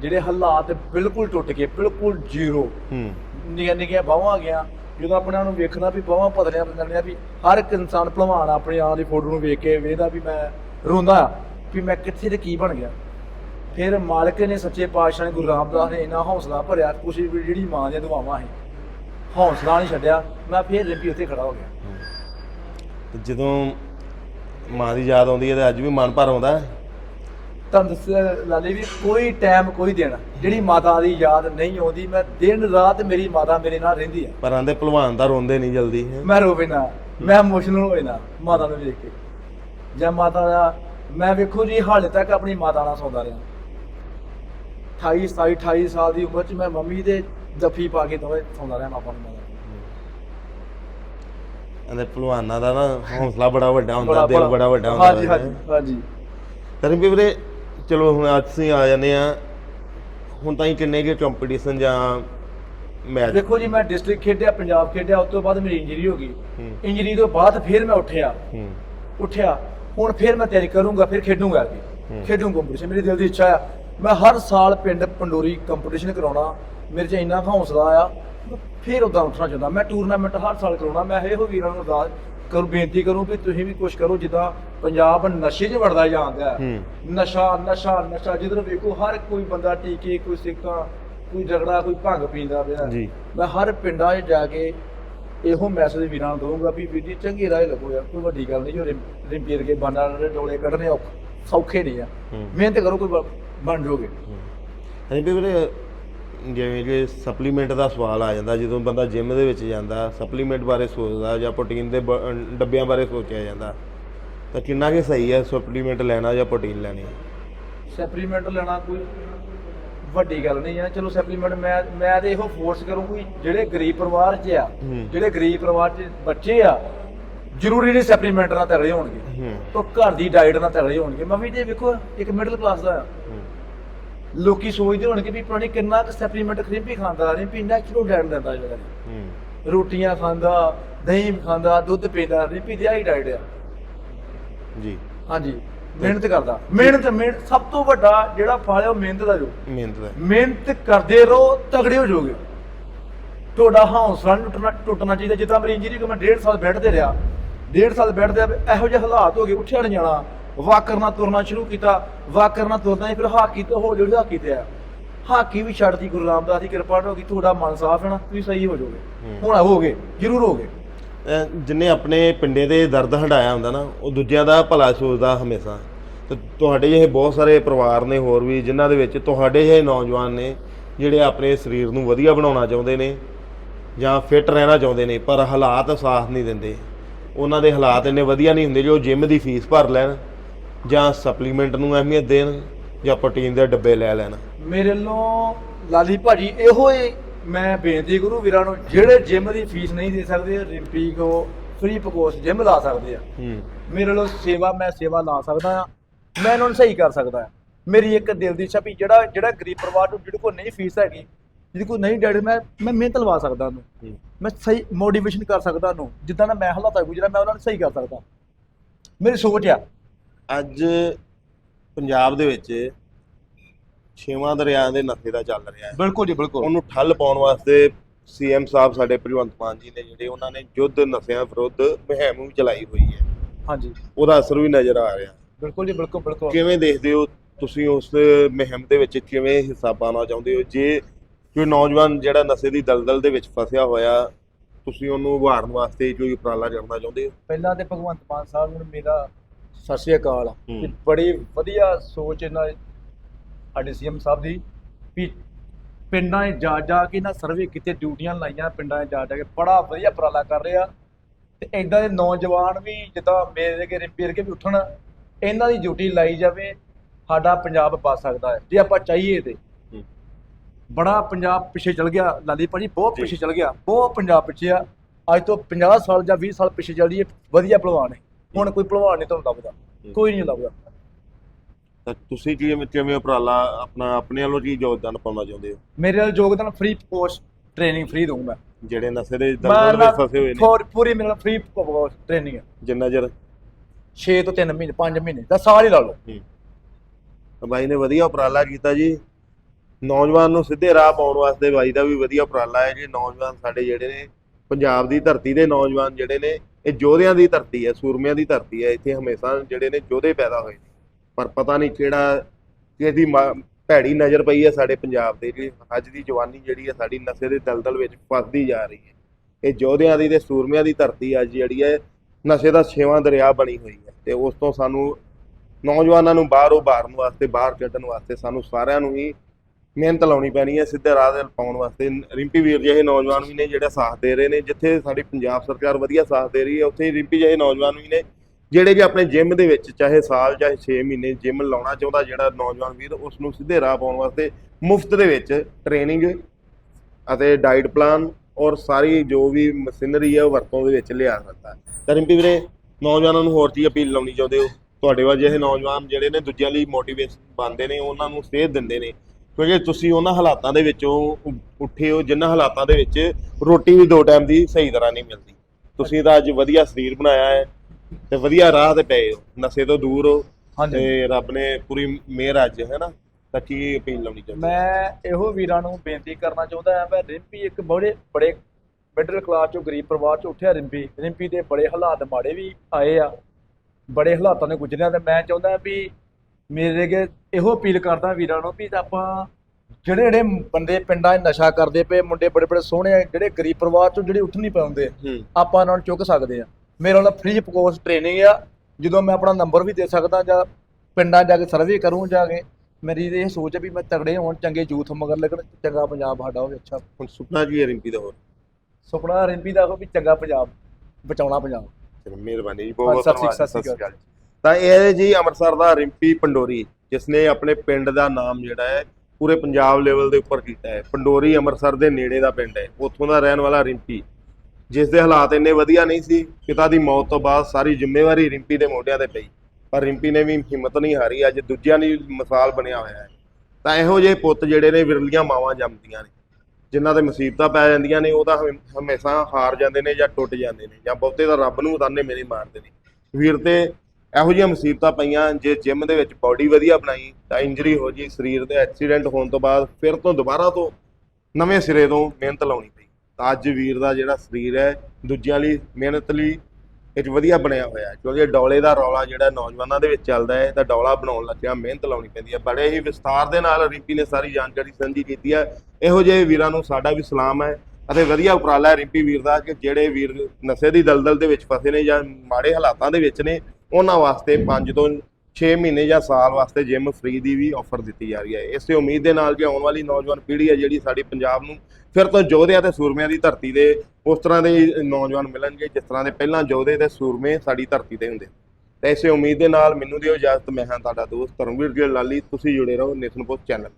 ਜਿਹੜੇ ਹਾਲਾਤ ਬਿਲਕੁਲ ਟੁੱਟ ਗਏ ਬਿਲਕੁਲ ਜ਼ੀਰੋ। ਹੂੰ। ਨਿੱਕੀਆਂ ਨਿੱਕੀਆਂ ਬਾਹਾਂ ਗਿਆ ਜਦੋਂ ਆਪਣੇ ਆਪ ਨੂੰ ਵੇਖਣਾ ਵੀ ਬਾਹਾਂ ਪਤਲੀਆਂ ਪਤਲੀਆਂ ਵੀ ਹਰ ਇੱਕ ਇਨਸਾਨ ਭਲਵਾਨ ਆਪਣੇ ਆਪ ਦੀ ਫੋਟੋ ਨੂੰ ਵੇਖ ਕੇ ਵੇਖਦਾ ਵੀ ਮੈਂ ਰੋਂਦਾ ਵੀ ਮੈਂ ਕਿੱਥੇ ਤੇ ਕੀ ਬਣ ਗਿਆ। ਫਿਰ ਮਾਲਕ ਨੇ ਸੱਚੇ ਪਾਤਸ਼ਾਹ ਨੇ ਗੁਰੂ ਰਾਮਦਾਸ ਨੇ ਇੰਨਾ ਹੌਸਲਾ ਭਰਿਆ ਕੁਛ ਵੀ ਜਿਹੜੀ ਮਾਂ ਦੀਆਂ ਦੁਆਵਾਂ ਸੀ ਹੌਸਲਾ ਨਹੀਂ ਛੱਡਿਆ ਮੈਂ ਫਿਰ ਰਿੰਪੀ ਉੱਥੇ ਖੜਾ ਹੋ ਗਿਆ। ਤੇ ਜਦੋਂ ਮਾਂ ਦੀ ਯਾਦ ਆਉਂਦੀ ਹੈ ਤੇ ਅੱਜ ਵੀ ਮਨ ਭਰ ਆਉਂਦਾ। ਤੁਹਾਨੂੰ ਦੱਸਿਆ ਲਾਲੇ ਵੀ ਕੋਈ ਟਾਈਮ ਕੋਈ ਦਿਨ ਜਿਹੜੀ ਮਾਤਾ ਦੀ ਯਾਦ ਨਹੀਂ ਆਉਂਦੀ ਮੈਂ ਦਿਨ ਰਾਤ ਮੇਰੀ ਮਾਤਾ ਮੇਰੇ ਨਾਲ ਰਹਿੰਦੀ ਆ ਪਰ ਆਂਦੇ ਭਲਵਾਨ ਤਾਂ ਰੋਂਦੇ ਨਹੀਂ ਜਲਦੀ। ਮੈਂ ਰੋਵੇ ਨਾ ਮੈਂ ਇਮੋਸ਼ਨਲ ਹੋਏ ਨਾ ਮਾਤਾ ਨੂੰ ਵੇਖ ਕੇ। ਜਾਂ ਮਾਤਾ ਦਾ ਮੈਂ ਵੇਖੋ ਜੀ ਹਾਲੇ ਤੱਕ ਆਪਣੀ ਮਾਤਾ ਨਾਲ ਸੌਂਦਾ ਰਿਹਾ। 28 27 28 ਸਾਲ ਦੀ ਉਮਰ 'ਚ ਮੈਂ ਮੰਮੀ ਦੇ ਜੱਫੀ ਪਾ ਕੇ ਦੋਵੇਂ ਸੌਂਦਾ ਰਿਹਾ ਮਾਪਾ ਨੂੰ ਆਂਦੇ ਭਲਵਾਨਾਂ ਦਾ ਨਾ ਹੌਸਲਾ ਬੜਾ ਵੱਡਾ ਹੁੰਦਾ ਦਿਲ ਬੜਾ। ਵੱਡਾ ਹੁੰਦਾ ਹਾਂਜੀ ਹਾਂਜੀ ਹਾਂਜੀ। ਤਰਨ ਵੀ ਵੀਰੇ ਚਲੋ ਹੁਣ ਅੱਜ ਅਸੀਂ ਆ ਜਾਂਦੇ ਆ ਹੁਣ ਤਾਈਂ ਕਿੰਨੇ ਕੇ ਕੰਪੀਟੀਸ਼ਨ ਜਾਂ ਮੈਚ ਦੇਖੋ ਜੀ ਮੈਂ ਡਿਸਟ੍ਰਿਕਟ ਖੇਡਿਆ ਪੰਜਾਬ ਖੇਡਿਆ ਉਸ ਤੋਂ ਬਾਅਦ ਮੇਰੀ ਇੰਜਰੀ ਹੋ ਗਈ। ਇੰਜਰੀ ਤੋਂ ਬਾਅਦ ਫਿਰ ਮੈਂ ਉੱਠਿਆ। ਉੱਠਿਆ। ਹੁਣ ਫਿਰ ਮੈਂ ਤਿਆਰੀ ਕਰੂੰਗਾ ਫਿਰ ਖੇਡੂੰਗਾ ਅੱਗੇ। ਖੇਡੂੰਗਾ ਕੰਪੀਟੀਸ਼ਨ ਮੇਰੀ ਦਿਲ ਦੀ ਇੱਛਾ ਆ। ਮੈਂ ਹਰ ਸਾਲ ਪਿੰਡ ਪੰਡੋਰੀ ਕੰਪੀਟੀਸ਼ਨ ਕਰਾਉਣਾ ਮੇਰੇ 'ਚ ਇੰਨਾ ਕੁ ਹੌਸਲਾ ਆ ਫਿਰ ਉਦਾਂ ਉੱਠਣਾ ਚਾਹੁੰਦਾ ਮੈਂ ਟੂਰਨਾਮੈਂਟ ਹਰ ਸਾਲ ਕਰਾਉਣਾ ਮੈਂ ਇਹੋ ਵੀਰਾਂ ਨੂੰ ਅਰਦਾਸ ਕਰੂੰ ਬੇਨਤੀ ਕਰੂੰ ਵੀ ਤੁਸੀਂ ਵੀ ਕੁਝ ਕਰੋ ਜਿੱਦਾਂ ਪੰਜਾਬ ਨਸ਼ੇ 'ਚ ਵੜਦਾ ਜਾਂਦਾ ਹੈ। ਨਸ਼ਾ ਨਸ਼ਾ ਨਸ਼ਾ ਜਿੱਧਰ ਵੇਖੋ ਹਰ ਕੋਈ ਬੰਦਾ ਟੀਕੇ ਕੋਈ ਸਿੱਕਾ ਕੋਈ ਝਗੜਾ ਕੋਈ ਭੰਗ ਪੀਂਦਾ ਪਿਆ। ਮੈਂ ਹਰ ਪਿੰਡਾਂ 'ਚ ਜਾ ਕੇ ਇਹੋ ਮੈਸੇਜ ਵੀਰਾਂ ਨੂੰ ਦਊਂਗਾ ਵੀ ਵੀਰ ਜੀ ਚੰਗੀ ਰਾਹ ਲੱਗੋ ਯਾਰ ਕੋਈ ਵੱਡੀ ਗੱਲ ਨਹੀਂ ਜੋ ਰਿੰਪੀਰ ਕੇ ਬਾਨਾਂ ਡੋਲੇ ਕੱਢਣੇ ਔਖ ਸੌਖੇ ਨਹੀਂ ਆ। ਮਿਹਨਤ ਕਰੋ ਕੋਈ ਬਣ ਜਾਓਗੇ ਹਾਂਜੀ ਵੀਰੇ ਜਿਵੇਂ ਕਿ ਸਪਲੀਮੈਂਟ ਦਾ ਸਵਾਲ ਆ ਜਾਂਦਾ ਜਦੋਂ ਬੰਦਾ ਜਿਮ ਦੇ ਵਿੱਚ ਜਾਂਦਾ ਸਪਲੀਮੈਂਟ ਬਾਰੇ ਸੋਚਦਾ ਜਾਂ ਪ੍ਰੋਟੀਨ ਦੇ ਬ- ਅਹ ਡੱਬਿਆਂ ਬਾਰੇ ਸੋਚਿਆ ਜਾਂਦਾ ਤਾਂ ਕਿੰਨਾ ਕਿ ਸਹੀ ਹੈ ਸਪਲੀਮੈਂਟ ਲੈਣਾ ਜਾਂ ਪ੍ਰੋਟੀਨ ਲੈਣੀ? ਸੈਪਲੀਮੈਂਟ ਲੈਣਾ ਕੋਈ ਵੱਡੀ ਗੱਲ ਨਹੀਂ ਆ। ਚਲੋ ਸੈਪਲੀਮੈਂਟ ਮੈਂ ਮੈਂ ਤੇ ਇਹੋ ਫੋਰਸ ਕਰੂੰਗੀ ਜਿਹੜੇ ਗਰੀਬ ਪਰਿਵਾਰ 'ਚ ਆ ਹੂੰ। ਜਿਹੜੇ ਗਰੀਬ ਪਰਿਵਾਰ 'ਚ ਬੱਚੇ ਆ ਜ਼ਰੂਰੀ ਨਹੀਂ ਸੈਪਲੀਮੈਂਟ ਨਾਲ ਤਗੜੇ ਹੋਣਗੇ। ਹੂੰ। ਉਹ ਘਰ ਦੀ ਡਾਈਟ ਨਾਲ ਤਗੜੇ ਹੋਣਗੇ। ਮੈਂ ਵੀ ਜੇ ਵੇਖੋ ਇੱਕ ਮਿਡਲ ਕਲਾਸ ਦਾ ਆ। ਹੂੰ। ਲੋਕੀ ਸੋਚਦੇ ਹੋਣਗੇ ਵੀ ਪੁਰਾਣੀ ਕਿੰਨਾ ਕੁ ਸੈਪਲੀਮੈਂਟ ਖਰੀਪੀ ਖਾਂਦਾ ਰਿੰਪੀ ਨੈਚੁਰਲ ਡਾਈਟ ਲੈਂਦਾ ਜਿਹੜਾ ਹੂੰ। ਰੋਟੀਆਂ ਖਾਂਦਾ ਦਹੀਂ ਖਾਂਦਾ ਦੁੱਧ ਪੀਂਦਾ ਰਿੰਪੀ ਦੀ ਆਹੀ ਡਾਈਟ ਆ। ਜੀ। ਹਾਂਜੀ ਮਿਹਨਤ ਕਰਦਾ। ਮਿਹਨਤ ਮਿਹਨਤ ਸਭ ਤੋਂ ਵੱਡਾ ਜਿਹੜਾ ਫਲ ਹੈ ਉਹ ਮਿਹਨਤ ਦਾ ਜੋ। ਮਿਹਨਤ ਦਾ। ਮਿਹਨਤ ਕਰਦੇ ਰਹੋ ਤਗੜੇ ਹੋ ਜਾਓਗੇ। ਤੁਹਾਡਾ ਹੌਸਲਾ ਟੁੱਟਣਾ ਟੁੱਟਣਾ ਚਾਹੀਦਾ। ਜਿੱਦਾਂ ਮੇਰੀ ਇੰਜਰੀ ਕਿ ਮੈਂ 1.5 ਸਾਲ ਤੇ ਰਿਹਾ 1.5 ਸਾਲ ਤੇ ਇਹੋ ਜਿਹੇ ਹਾਲਾਤ ਹੋ ਗਏ ਉੱਠਿਆ ਨਹੀਂ ਜਾਣਾ। ਵਾਕ ਕਰਨਾ ਤੁਰਨਾ ਸ਼ੁਰੂ ਕੀਤਾ ਵਾਕ ਕਰਨਾ ਤੁਰਨਾ ਹੀ ਫਿਰ ਹਾਕੀ ਤੋਂ ਹੌਲੀ ਹੌਲੀ ਹਾਕੀ ਤੇ ਹਾਕੀ ਵੀ ਛੱਡਦੀ ਗੁਰੂ ਰਾਮਦਾਸ ਦੀ ਕਿਰਪਾ ਨਾਲ ਹੋ ਗਈ ਤੁਹਾਡਾ ਮਨ ਸਾਫ਼ ਹੈ ਨਾ ਤੁਸੀਂ ਸਹੀ ਹੋ ਜਾਓਗੇ। ਹੂੰ। ਹੁਣ ਹੋਗੇ ਜ਼ਰੂਰ ਹੋਗੇ ਜਿਨੇ ਆਪਣੇ ਪਿੰਡੇ ਦੇ ਦਰਦ ਹੰਡਾਇਆ ਹੁੰਦਾ ਨਾ ਉਹ ਦੂਜਿਆਂ ਦਾ ਭਲਾ ਸੋਚਦਾ ਹਮੇਸ਼ਾ। ਤੇ ਤੁਹਾਡੇ ਜਿਹੇ ਬਹੁਤ ਸਾਰੇ ਪਰਿਵਾਰ ਨੇ ਹੋਰ ਵੀ ਜਿਨ੍ਹਾਂ ਦੇ ਵਿੱਚ ਤੁਹਾਡੇ ਜਿਹੇ ਨੌਜਵਾਨ ਨੇ ਜਿਹੜੇ ਆਪਣੇ ਸਰੀਰ ਨੂੰ ਵਧੀਆ ਬਣਾਉਣਾ ਚਾਹੁੰਦੇ ਨੇ ਜਾਂ ਫਿੱਟ ਰਹਿਣਾ ਚਾਹੁੰਦੇ ਨੇ ਪਰ ਹਾਲਾਤ ਸਾਥ ਨਹੀਂ ਦਿੰਦੇ। ਉਹਨਾਂ ਦੇ ਹਾਲਾਤ ਇੰਨੇ ਵਧੀਆ ਨਹੀਂ ਹੁੰਦੇ ਜੋ ਜਿਮ ਦੀ ਫੀਸ ਭਰ ਲੈਣ ਜਾਂ ਸਪਲੀਮੈਂਟ ਨੂੰ ਅਹਿਮੀਅਤ ਦੇਣ ਜਾਂ ਪ੍ਰੋਟੀਨ ਦੇ ਡੱਬੇ ਲੈ ਲੈਣ। ਮੇਰੇ ਵੱਲੋਂ ਲਾਲੀ ਭਾਜੀ ਇਹੋ ਹੀ ਮੈਂ ਬੇਨਤੀ ਕਰੂ ਵੀਰਾਂ ਨੂੰ ਜਿਹੜੇ ਜਿਮ ਦੀ ਫੀਸ ਨਹੀਂ ਦੇ ਸਕਦੇ ਰਿੰਪੀ ਕੋ ਫ੍ਰੀ ਪਕੋਸ ਜਿਮ ਲਾ ਸਕਦੇ ਆ। ਹੂੰ। ਮੇਰੇ ਵੱਲੋਂ ਸੇਵਾ ਮੈਂ ਸੇਵਾ ਲਾ ਸਕਦਾ ਆ। ਮੈਂ ਇਹਨਾਂ ਨੂੰ ਸਹੀ ਕਰ ਸਕਦਾ ਆ। ਮੇਰੀ ਇੱਕ ਦਿਲ ਦੀ ਇੱਛਾ ਵੀ ਜਿਹੜਾ ਜਿਹੜਾ ਗਰੀਬ ਪਰਿਵਾਰ ਨੂੰ ਜਿਹਦੇ ਕੋਲ ਨਹੀਂ ਫੀਸ ਹੈਗੀ ਜਿਹਦੇ ਕੋਲ ਨਹੀਂ ਡੈਡ ਮੈਂ ਮੈਂ ਮਿਹਨਤ ਲਵਾ ਸਕਦਾ ਉਹਨੂੰ। ਮੈਂ ਸਹੀ ਮੋਟੀਵੇਸ਼ਨ ਕਰ ਸਕਦਾ ਉਹਨੂੰ। ਜਿੱਦਾਂ ਦਾ ਮੈਂ ਹਾਲਾਤਾਂ ਗੁਜਰਾ ਮੈਂ ਉਹਨਾਂ ਨੂੰ ਸਹੀ ਕਰ ਸਕਦਾ। ਮੇਰੀ ਸੋਚ ਆ ਅੱਜ ਪੰਜਾਬ ਦੇ ਵਿੱਚ ਛੇਵਾਂ ਦਰਿਆ ਦੇ ਨਸ਼ੇ ਦਾ ਚੱਲ ਰਿਹਾ ਹੈ। ਬਿਲਕੁਲ ਜੀ ਬਿਲਕੁਲ। ਉਹਨੂੰ ਠੱਲ ਪਾਉਣ ਵਾਸਤੇ ਸੀਐਮ ਸਾਹਿਬ ਸਾਡੇ ਭਗਵੰਤ ਮਾਨ ਜੀ ਨੇ ਜਿਹੜੇ ਉਹਨਾਂ ਨੇ ਯੁੱਧ ਨਸ਼ਿਆਂ ਵਿਰੁੱਧ ਮੁਹਿੰਮ ਵੀ ਚਲਾਈ ਹੋਈ ਹੈ। ਹਾਂਜੀ। ਉਹਦਾ ਅਸਰ ਵੀ ਨਜ਼ਰ ਆ ਰਿਹਾ। ਬਿਲਕੁਲ ਜੀ ਬਿਲਕੁਲ ਬਿਲਕੁਲ। ਕਿਵੇਂ ਦੇਖਦੇ ਹੋ ਤੁਸੀਂ ਉਸ ਮੁਹਿੰਮ ਦੇ ਵਿੱਚ ਕਿਵੇਂ ਹਿੱਸਾ ਪਾਉਣਾ ਚਾਹੁੰਦੇ ਹੋ? ਜੇ ਕੋਈ ਨੌਜਵਾਨ ਜਿਹੜਾ ਨਸ਼ੇ ਦੀ ਦਲਦਲ ਦੇ ਵਿੱਚ ਫਸਿਆ ਹੋਇਆ ਤੁਸੀਂ ਉਹਨੂੰ ਉਭਾਰਨ ਵਾਸਤੇ ਕੋਈ ਉਪਰਾਲਾ ਕਰਨਾ ਚਾਹੁੰਦੇ ਹੋ? ਪਹਿਲਾਂ ਤੇ ਭਗਵੰਤ ਮਾਨ ਸਾਹਿਬ ਨੂੰ ਮੇਰਾ ਸਤਿ ਸ਼੍ਰੀ ਅਕਾਲ। ਹੂੰ। ਬੜੀ ਵਧੀਆ ਸੋਚ ਇਹਨਾਂ ਦੀ, ਸਾਡੇ ਸੀਐਮ ਸਾਹਿਬ ਦੀ ਵੀ ਪਿੰਡਾਂ 'ਚ ਜਾ ਜਾ ਕੇ ਨਾ ਸਰਵੇ ਕੀਤੇ ਡਿਊਟੀਆਂ ਲਾਈਆਂ ਪਿੰਡਾਂ 'ਚ ਜਾ ਜਾ ਕੇ। ਬੜਾ ਵਧੀਆ ਉਪਰਾਲਾ ਕਰ ਰਹੇ ਤੇ ਇਦਾਂ ਦੇ ਨੌਜਵਾਨ ਵੀ ਜਿੱਦਾਂ ਮੇਰੇ ਕੇ ਰਿਪੇਅਰ ਕੇ ਵੀ ਉੱਠਣ ਇਹਨਾਂ ਦੀ ਡਿਊਟੀ ਲਾਈ ਜਾਵੇ ਸਾਡਾ ਪੰਜਾਬ ਬਚ ਸਕਦਾ ਹੈ। ਜੇ ਆਪਾਂ ਚਾਹੀਏ ਤੇ। ਹੂੰ। ਬੜਾ ਪੰਜਾਬ ਪਿੱਛੇ ਚਲ ਗਿਆ। ਲਾਲੀ ਭਾਜੀ ਬਹੁਤ ਜੀ। ਪਿੱਛੇ ਚਲ ਗਿਆ। ਬਹੁਤ ਪੰਜਾਬ ਪਿੱਛੇ ਆ। ਅੱਜ ਤੋਂ 50 ਸਾਲ ਜਾਂ 20 ਸਾਲ ਪਿੱਛੇ ਚੱਲ ਜੀਏ ਵਧੀਆ ਪਹਿਲਵਾਨ ਹੈ। ਹੁਣ ਕੋਈ ਪਹਿਲਵਾਨ ਨਹੀਂ ਤੁਹਾਨੂੰ ਲੱਭਦਾ ਕੋਈ ਨਹੀਂ ਲੱਭਦਾ। ਤਾਂ ਤੁਸੀਂ ਕਿਵੇਂ ਕਿਵੇਂ ਉਪਰਾਲਾ ਆਪਣਾ ਆਪਣੇ ਵੱਲੋਂ ਕੀ ਯੋਗਦਾਨ ਪਾਉਣਾ ਚਾਹੁੰਦੇ ਹੋ? ਮੇਰੇ ਨਾਲ ਯੋਗਦਾਨ ਫ੍ਰੀ ਕੋਰਸ ਟ੍ਰੇਨਿੰਗ ਫ੍ਰੀ ਦਊਂਗਾ। ਜਿਹੜੇ ਨਸ਼ੇ ਦੇ ਦਲਦਲ ਵਿੱਚ ਫਸੇ ਹੋਏ ਨੇ। ਪੂਰੀ- ਪੂਰੀ ਮੇਰੇ ਨਾਲ ਫ੍ਰੀ ਕੋਰਸ ਟ੍ਰੇਨਿੰਗ ਹੈ। ਜਿੰਨਾ ਚਿਰ? 6 ਤੋਂ 3 ਮਹੀਨੇ 5 ਮਹੀਨੇ ਦਾ ਸਾਲ ਹੀ ਲਾ ਲਓ। ਤਾਂ ਬਾਈ ਨੇ ਵਧੀਆ ਉਪਰਾਲਾ ਕੀਤਾ ਜੀ। ਨੌਜਵਾਨ ਨੂੰ ਸਿੱਧੇ ਰਾਹ ਪਾਉਣ ਵਾਸਤੇ ਬਾਈ ਦਾ ਵੀ ਵਧੀਆ ਉਪਰਾਲਾ ਹੈ ਜੀ। ਨੌਜਵਾਨ ਸਾਡੇ ਜਿਹੜੇ ਨੇ ਪੰਜਾਬ ਦੀ ਧਰਤੀ ਦੇ ਨੌਜਵਾਨ ਜਿਹੜੇ ਨੇ ਇਹ ਯੋਧਿਆਂ ਦੀ ਧਰਤੀ ਹੈ, ਸੂਰਮਿਆਂ ਦੀ ਧਰਤੀ ਹੈ, ਇੱਥੇ ਹਮੇਸ਼ਾ ਜਿਹੜੇ ਨੇ ਯੋਧੇ ਪੈਦਾ ਹੋਏ ਨੇ। ਪਰ ਪਤਾ ਨਹੀਂ ਕਿਹੜਾ, ਕਿਹਦੀ ਮਾ- ਭੈੜੀ ਨਜ਼ਰ ਪਈ ਹੈ ਸਾਡੇ ਪੰਜਾਬ ਦੇ ਜੀ ਅੱਜ ਦੀ ਜਵਾਨੀ ਜਿਹੜੀ ਹੈ ਸਾਡੀ ਨਸ਼ੇ ਦੇ ਦਲਦਲ ਵਿੱਚ ਫਸਦੀ ਜਾ ਰਹੀ ਹੈ। ਇਹ ਯੋਧਿਆਂ ਦੀ ਤੇ ਸੂਰਮਿਆਂ ਦੀ ਧਰਤੀ ਅੱਜ ਜਿਹੜੀ ਹੈ, ਨਸ਼ੇ ਦਾ ਛੇਵਾਂ ਦਰਿਆ ਬਣੀ ਹੋਈ ਹੈ। ਤੇ ਉਸ ਤੋਂ ਸਾਨੂੰ ਨੌਜਵਾਨਾਂ ਨੂੰ ਬਾਹਰੋਂ ਉਭਾਰਨ ਵਾਸਤੇ, ਬਾਹਰ ਕੱਢਣ ਵਾਸਤੇ ਸਾਨੂੰ ਸਾਰਿਆਂ ਨੂੰ ਹੀ ਮਿਹਨਤ ਲਾਉਣੀ ਪੈਣੀ ਹੈ, ਸਿੱਧੇ ਰਾਹ ਤੇ ਪਾਉਣ ਵਾਸਤੇ। ਰਿੰਪੀ ਵੀਰ ਜਿਹੇ ਨੌਜਵਾਨ ਵੀ ਨੇ ਜਿਹੜਾ ਸਾਥ ਦੇ ਰਹੇ ਨੇ, ਜਿੱਥੇ ਸਾਡੀ ਪੰਜਾਬ ਸਰਕਾਰ ਵਧੀਆ ਸਾਥ ਦੇ ਰਹੀ ਹੈ, ਉੱਥੇ ਹੀ ਰਿੰਪੀ ਜਿਹੇ ਨੌਜਵਾਨ ਵੀ ਨੇ, ਜਿਹੜੇ ਕਿ ਆਪਣੇ ਜਿਮ ਦੇ ਵਿੱਚ ਚਾਹੇ ਸਾਲ ਚਾਹੇ 6 ਮਹੀਨੇ ਜਿਮ ਲਾਉਣਾ ਚਾਹੁੰਦਾ ਜਿਹੜਾ ਨੌਜਵਾਨ ਵੀਰ, ਉਸ ਨੂੰ ਸਿੱਧੇ ਰਾਹ ਪਾਉਣ ਵਾਸਤੇ ਮੁਫਤ ਦੇ ਵਿੱਚ ਟ੍ਰੇਨਿੰਗ ਅਤੇ ਡਾਈਟ ਪਲਾਨ ਔਰ ਸਾਰੀ ਜੋ ਵੀ ਮਸ਼ੀਨਰੀ ਹੈ, ਉਹ ਵਰਤੋਂ ਦੇ ਵਿੱਚ ਲਿਆ ਸਕਦਾ ਤਾਂ ਰਿੰਪੀ ਵੀਰੇ, ਨੌਜਵਾਨਾਂ ਨੂੰ ਹੋਰ ਕੀ ਅਪੀਲ ਲਾਉਣੀ ਚਾਹੁੰਦੇ ਹੋ? ਤੁਹਾਡੇ ਵਰਗੇ ਜਿਹੇ ਨੌਜਵਾਨ ਜਿਹੜੇ ਨੇ, ਦੂਜਿਆਂ ਲਈ ਮੋਟੀਵੇਸ਼ਨ ਬਣਦੇ ਨੇ, ਉਹਨਾਂ ਨੂੰ ਸੇਧ ਦਿੰਦੇ ਨੇ। ਕਿਉਂਕਿ ਤੁਸੀਂ ਉਹਨਾਂ ਹਾਲਾਤਾਂ ਦੇ ਵਿੱਚੋਂ ਉ- ਉੱਠੇ ਹੋ ਜਿਨ੍ਹਾਂ ਹਾਲਾਤਾਂ ਦੇ ਵਿੱਚ ਰੋਟੀ ਵੀ ਦੋ ਟਾਈਮ ਦੀ ਸਹੀ ਤਰ੍ਹਾਂ ਨਹੀਂ ਮਿਲਦੀ। ਤੁਸੀਂ ਤਾਂ ਅੱਜ ਵਧੀਆ ਸਰੀਰ ਬਣਾਇਆ ਹੈ ਤੇ ਵਧੀਆ ਰਾਹ ਤੇ ਪਏ ਹੋ। ਨਸ਼ੇ ਤੋਂ ਦੂਰ ਹੋ ਹਾਂਜੀ। ਤੇ ਰੱਬ ਨੇ ਪੂਰੀ ਮਿਹਰ ਅੱਜ ਹੈ ਨਾ ਤਾਂ ਕੀ ਅਪੀਲ ਲਾਉਣੀ ਚਾਹੁੰਦੇ ਮੈਂ ਇਹੋ ਵੀਰਾਂ ਨੂੰ ਬੇਨਤੀ ਕਰਨਾ ਚਾਹੁੰਦਾ ਹਾਂ ਮੈਂ ਰਿੰਪੀ ਇੱਕ ਬੜੇ ਬੜੇ ਮਿਡਲ ਕਲਾਸ ਚੋਂ ਗਰੀਬ ਪਰਿਵਾਰ ਚੋਂ ਉੱਠਿਆ ਰਿੰਪੀ। ਰਿੰਪੀ ਦੇ ਬੜੇ ਹਾਲਾਤ ਮਾੜੇ ਵੀ ਆਏ ਆ ਬੜੇ ਹਾਲਾਤਾਂ ਨੇ ਗੁਜ਼ਰਿਆ ਤੇ ਮੈਂ ਚਾਹੁੰਦਾ ਵੀ ਮੇਰੇ ਕੇ ਇਹੋ ਅਪੀਲ ਕਰਦਾ ਵੀਰਾਂ ਨੂੰ ਵੀ ਆਪਾਂ ਜਿਹੜੇ ਜਿਹੜੇ ਬੰਦੇ ਪਿੰਡਾਂ 'ਚ ਨਸ਼ਾ ਕਰਦੇ ਪਏ ਮੁੰਡੇ ਬੜੇ ਬੜੇ ਸੋਹਣੇ ਆ ਜਿਹੜੇ ਗਰੀਬ ਪਰਿਵਾਰ ਚੋਂ ਜਿਹੜੇ ਉੱਠ ਨਹੀਂ ਪਾਉਂਦੇ ਆਪਾਂ ਉਹਨਾਂ ਨੂੰ ਚੁੱਕ ਸਕਦੇ ਆ। ਮੇਰੇ ਨਾਲ ਫ੍ਰੀ ਕੋਰਸ ਟ੍ਰੇਨਿੰਗ ਆ ਜਦੋਂ ਮੈਂ ਆਪਣਾ ਨੰਬਰ ਵੀ ਦੇ ਸਕਦਾ ਜਾਂ ਪਿੰਡਾਂ ਜਾ ਕੇ ਸਰਵੇ ਕਰੂੰ ਜਾ ਕੇ ਮੇਰੀ ਇਹ ਸੋਚ ਹੈ ਵੀ ਮੈਂ ਤਗੜੇ ਹੋਣ ਚੰਗੇ ਯੂਥ ਮਗਰ ਲੱਗਣ ਚੰਗਾ ਪੰਜਾਬ ਸਾਡਾ ਹੋਵੇ ਅੱਛਾ। ਹੁਣ ਸੁਪਨਾ ਹੈ ਰਿੰਪੀ ਦਾ ਹੋਰ? ਸੁਪਨਾ ਰਿੰਪੀ ਦਾ ਹੋ ਵੀ ਚੰਗਾ ਪੰਜਾਬ ਬਚਾਉਣਾ ਪੰਜਾਬ। ਚਲੋ ਮਿਹਰਬਾਨੀ ਜੀ ਬਹੁਤ ਬਹੁਤ ਧੰਨਵਾਦ ਸਤਿ ਸ਼੍ਰੀ ਅਕਾਲ। ਤਾਂ ਇਹ ਜੀ ਅੰਮ੍ਰਿਤਸਰ ਦਾ ਰਿੰਪੀ ਪੰਡੋਰੀ ਜਿਸ ਨੇ ਆਪਣੇ ਪਿੰਡ ਦਾ ਨਾਮ ਜਿਹੜਾ ਹੈ, ਪੂਰੇ ਪੰਜਾਬ ਲੈਵਲ ਦੇ ਉੱਪਰ ਕੀਤਾ ਹੈ। ਪੰਡੋਰੀ ਅੰਮ੍ਰਿਤਸਰ ਦੇ ਨੇੜੇ ਦਾ ਪਿੰਡ ਹੈ। ਉੱਥੋਂ ਦਾ ਰਹਿਣ ਵਾਲਾ ਰਿੰਪੀ। ਜਿਸ ਦੇ ਹਾਲਾਤ ਇੰਨੇ ਵਧੀਆ ਨਹੀਂ ਸੀ, ਪਿਤਾ ਦੀ ਮੌਤ ਤੋਂ ਬਾਅਦ ਸਾਰੀ ਜ਼ਿੰਮੇਵਾਰੀ ਰਿੰਪੀ ਦੇ ਮੋਢਿਆਂ ਤੇ ਪਈ। ਪਰ ਰਿੰਪੀ ਨੇ ਵੀ ਹਿੰਮਤ ਨਹੀਂ ਹਾਰੀ। ਅੱਜ ਦੂਜਿਆਂ ਦੀ ਮਿਸਾਲ ਬਣਿਆ ਹੋਇਆ ਹੈ। ਤਾਂ ਇਹੋ ਜਿਹੇ ਪੁੱਤ ਜਿਹੜੇ ਨੇ, ਵਿਰਲੀਆਂ ਮਾਵਾਂ ਜੰਮਦੀਆਂ ਨੇ। ਜਿਨ੍ਹਾਂ ਤੇ ਮੁਸੀਬਤਾਂ ਪੈ ਜਾਂਦੀਆਂ ਨੇ, ਉਹ ਤਾਂ ਹਮੇਸ਼ਾ ਹਾਰ ਜਾਂਦੇ ਨੇ ਜਾਂ ਟੁੱਟ ਜਾਂਦੇ ਨੇ ਜਾਂ ਬਹੁਤੇ ਤਾਂ ਰੱਬ ਨੂੰ ਤਾਨੇ ਮੇਰੇ ਮਾਰਦੇ ਨੇ। ਵੀਰ ਤੇ ਇਹੋ ਜਿਹੀਆਂ ਮੁਸੀਬਤਾਂ ਪਈਆਂ, ਜੇ ਜਿਮ ਦੇ ਵਿੱਚ ਬਾਡੀ ਵਧੀਆ ਬਣਾਈ, ਤਾਂ ਇੰਜਰੀ ਹੋ ਜੀ ਸਰੀਰ ਦੇ ਐਕਸੀਡੈਂਟ ਹੋਣ ਤੋਂ ਬਾਅਦ ਫਿਰ ਤੋਂ ਦੁਬਾਰਾ ਤੋਂ ਨਵੇਂ ਸਿਰੇ ਤੋਂ ਮਿਹਨਤ ਲਾਉਣੀ ਪਈ। ਤਾਂ ਅੱਜ ਵੀਰ ਦਾ ਜਿਹੜਾ ਸਰੀਰ ਹੈ, ਦੂਜਿਆਂ ਲਈ ਮਿਹਨਤ ਲਈ ਇੱਕ ਵਧੀਆ ਬਣਿਆ ਹੋਇਆ ਕਿਉਂਕਿ ਡੌਲੇ ਦਾ ਰੌਲਾ ਜਿਹੜਾ ਨੌਜਵਾਨਾਂ ਦੇ ਵਿੱਚ ਚੱਲਦਾ ਹੈ, ਤਾਂ ਡੌਲਾ ਬਣਾਉਣ ਲੱਗਿਆ, ਮਿਹਨਤ ਲਾਉਣੀ ਪੈਂਦੀ ਹੈ। ਬੜੇ ਹੀ ਵਿਸਤਾਰ ਦੇ ਨਾਲ ਰਿੰਪੀ ਨੇ ਸਾਰੀ ਜਾਣਕਾਰੀ ਸਾਂਝੀ ਕੀਤੀ ਹੈ। ਇਹੋ ਜਿਹੇ ਵੀਰਾਂ ਨੂੰ ਸਾਡਾ ਵੀ ਸਲਾਮ ਹੈ ਅਤੇ ਵਧੀਆ ਉਪਰਾਲਾ ਹੈ ਰਿੰਪੀ ਵੀਰ ਦਾ ਕਿ ਜਿਹੜੇ ਵੀਰ ਨਸ਼ੇ ਦੀ ਦਲਦਲ ਦੇ ਵਿੱਚ ਫਸੇ ਨੇ ਜਾਂ ਮਾੜੇ ਹਾਲਾਤਾਂ ਦੇ ਵਿੱਚ ਨੇ ਉਹਨਾਂ ਵਾਸਤੇ 5 ਤੋਂ 6 ਮਹੀਨੇ ਜਾਂ ਸਾਲ ਵਾਸਤੇ ਜਿਮ ਫ੍ਰੀ ਦੀ ਵੀ ਆਫਰ ਦਿੱਤੀ ਜਾ ਰਹੀ ਹੈ। ਇਸੇ ਉਮੀਦ ਦੇ ਨਾਲ ਕਿ ਆਉਣ ਵਾਲੀ ਨੌਜਵਾਨ ਪੀੜ੍ਹੀ ਹੈ ਜਿਹੜੀ ਸਾਡੀ ਪੰਜਾਬ ਨੂੰ ਫਿਰ ਤੋਂ ਯੋਧਿਆਂ ਤੇ ਸੂਰਮਿਆਂ ਦੀ ਧਰਤੀ ਦੇ ਉਸ ਤਰ੍ਹਾਂ ਦੇ ਨੌਜਵਾਨ ਮਿਲਣਗੇ, ਜਿਸ ਤਰ੍ਹਾਂ ਦੇ ਪਹਿਲਾਂ ਯੋਧੇ ਤੇ ਸੂਰਮੇ ਸਾਡੀ ਧਰਤੀ ਤੇ ਹੁੰਦੇ। ਤੇ ਇਸੇ ਉਮੀਦ ਦੇ ਨਾਲ ਮੈਨੂੰ ਦਿਓ ਇਜਾਜ਼ਤ, ਮੈਂ ਹਾਂ ਤੁਹਾਡਾ ਦੋਸਤ ਧਰਮਵੀਰ ਜੀ ਲਾਲੀ, ਤੁਸੀਂ ਜੁੜੇ ਰਹੋ ਨੇਸ਼ਨ ਪੋਸਟ ਚੈਨਲ।